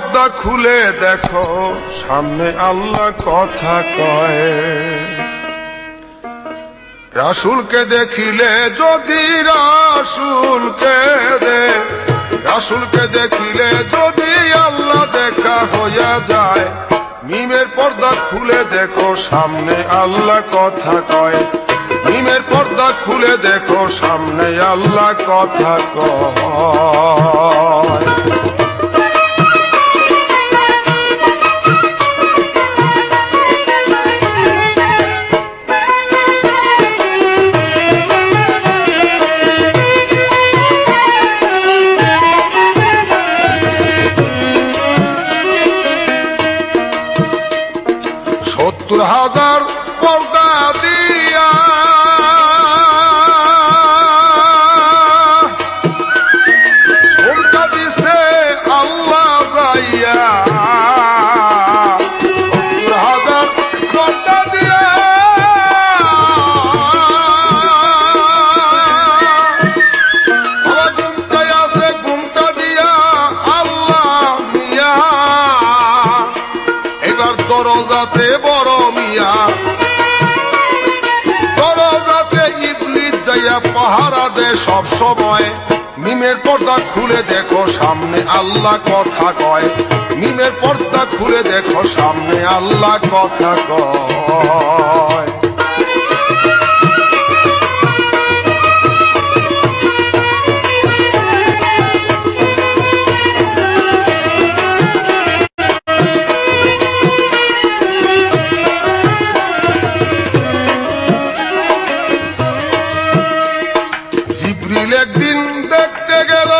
পর্দা খুলে দেখো, সামনে আল্লাহ কথা কয়। রাসুলকে দেখিলে, যদি রাসুলকে দে, রাসুলকে দেখিলে, যদি আল্লাহ দেখা হইয়া যায়, মিমের পর্দা খুলে দেখো, সামনে আল্লাহ কথা কয়। মিমের পর্দা খুলে দেখো, সামনে আল্লাহ কথা কয়। দিয়া আল্লাহ মিয়া। এবার দরজাতে বড় মিয়া দরজাতে ইবলিস যাইয়া পাহারা দে সব সময়। মিমের পর্দা খুলে দেখো সামনে আল্লাহ কথা কয়। মিমের পর্দা খুলে দেখো সামনে আল্লাহ কথা কয়। একদিন দেখতে গেল।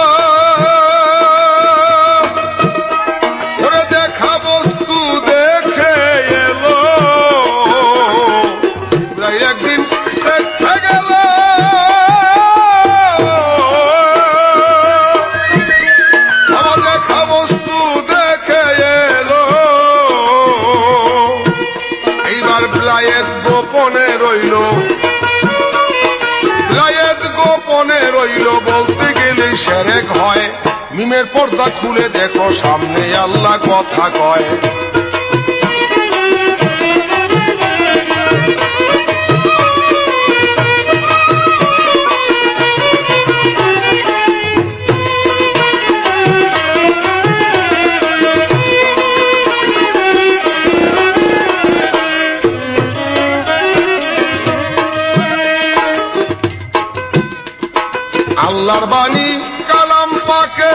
দেখা বস্তু দেখে এলো। একদিন দেখতে গেল। দেখা বস্তু দেখে এলো। এইবার ব্লায়েত গোপনে রইল। গোপনে রইল বলতে গেলে সেরেক হয়। মিমের পর্দা খুলে দেখো সামনে আল্লাহ কথা কয়। আল্লাহর বাণী কালাম পাকে।